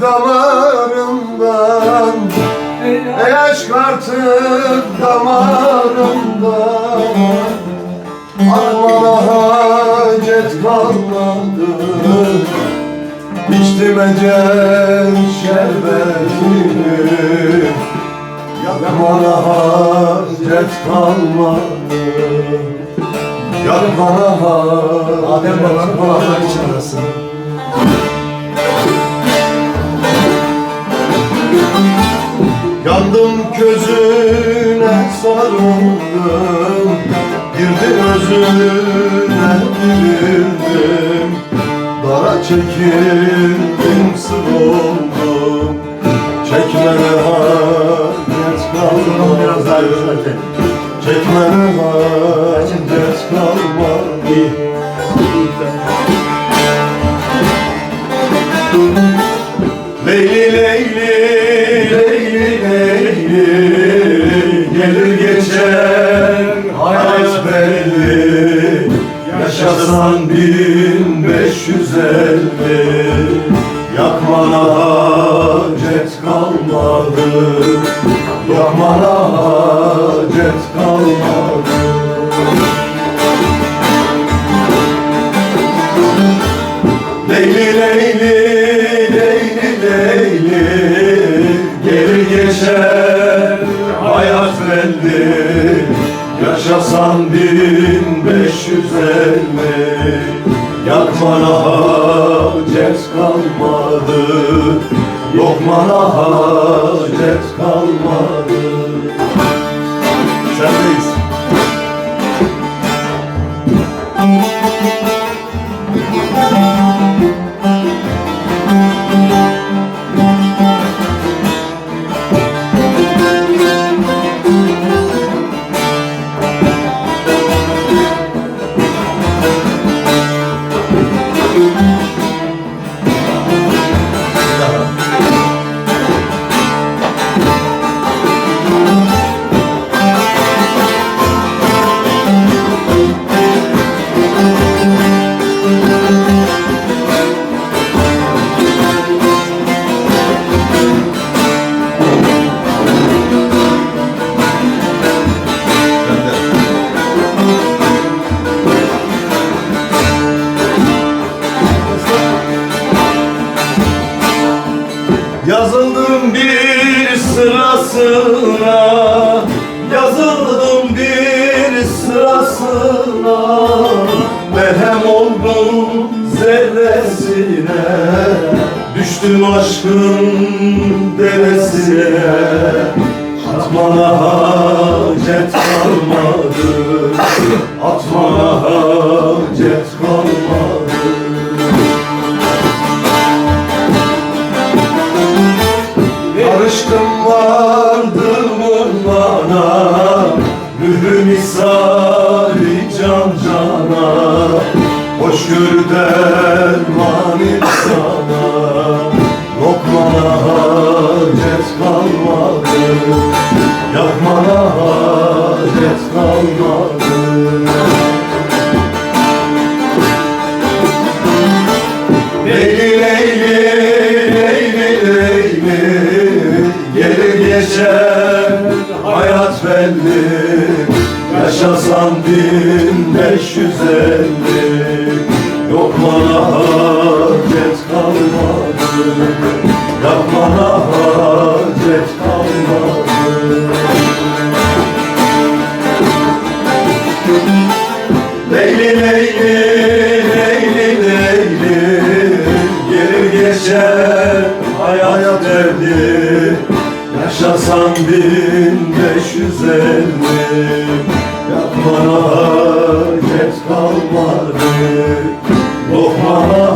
damarımdan. Ey aşk artık damarımdan. Akmana hacet kalmadı. İçtim ecel şerbetini. Yakmana hacet kalmadı. Yakmana hacet Adem babanın kulakları kalmadı çınlasın. Yandım közüne sarıldım Girdim özüne girildim Dara çekildim sıvıldım. Çekmene daha kalmadı. Çekmene hacet kalmadı Yaşasan bin beş yüz elli. Yakmana hacet kalmadı. Yakmana hacet kalmadı. Leyli Leyli Leyli Leyli. Gelir geçer hayat belli. Yaşasan bin elli Yakmana hacet kalmadı. Lokmana hacet kalmadı sırasına Yazıldım bir sırasına. Merhem oldum zerresine Düştüm aşkın deresine Atmana hacet kalmadı Atmana hacet Hoşgörü derman insana Lokmana hacet kalmadı. Yakmana hacet kalmadı. Leyli Leyli Leyli Leyli. Gelir geçer hayat belli. Yaşasan bin beş yüz elli Yok bana hacet kalmadı Yapmana hacet kalmadı Leyli Leyli Leyli Leyli Gelir geçer hayat derdi Yaşasan bin beş yüz elli Yapmana hacet kalmadı. Lokmana